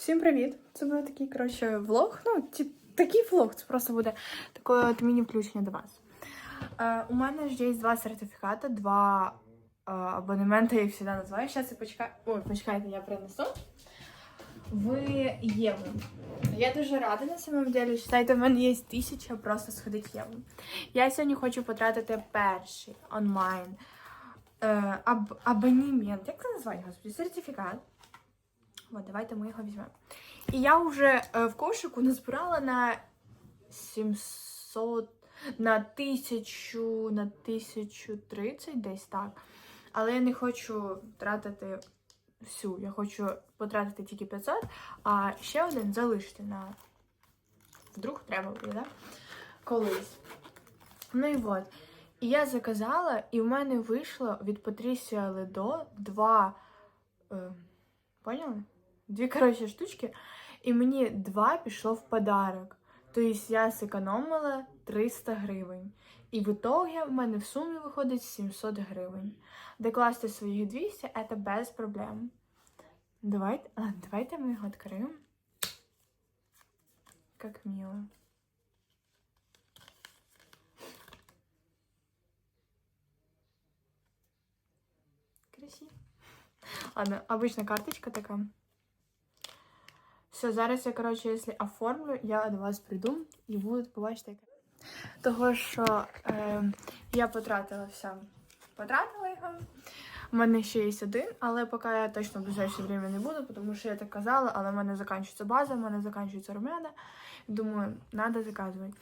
Всім привіт! Це буде такий, коротше, влог. Ну, тип, такий влог, це просто буде таке от міні-включення до вас. Е, у мене ж є два сертифікати, два е, абонементи, я їх завжди називаю. Зараз я почекаю. Ой, почекайте, я принесу. В Єву. Я дуже рада на самом деле. Считайте, в мене є тисяча просто сходить Єву. Я сьогодні хочу потратити перший онлайн е, аб, абонемент. Як це називають, господи? Сертифікат. От, давайте ми його візьмемо. І я вже е, в кошику назбирала на 700, на 1000, на 1030 десь так. Але я не хочу тратити всю. Я хочу потратити тільки 500, а ще один залишити на вдруг треба буде, да? Колись. Ну і от. І я заказала, і в мене вийшло від Патрісія Ледо два. Е, поняли? Дві коротше штучки. І мені два пішло в подарок. Тобто я зекономила 300 гривень. І в итоге в мене в сумі виходить 700 гривень. Докласти своїх 200 це без проблем. Давайте, а, давайте ми його відкриємо. Как мило. Красиво. Ладно, обычная карточка така. Все, зараз я, коротше, якщо оформлю, я до вас прийду і буду побачити. яке. Того, що е, я потратила все. Потратила його. У мене ще є один, але поки я точно в ближайше время не буду, тому що я так казала, але в мене закінчується база, в мене закінчується румяна. Думаю, треба заказувати.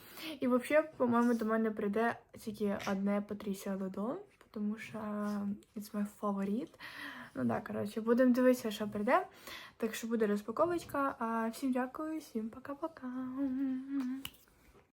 І взагалі, по-моєму, до мене прийде тільки одне Патрісія Ледо, тому що it's my favorite. Ну да, коротше, будемо дивитися, що прийде. Так що буде розпаковочка. А всім дякую, всім пока-пока.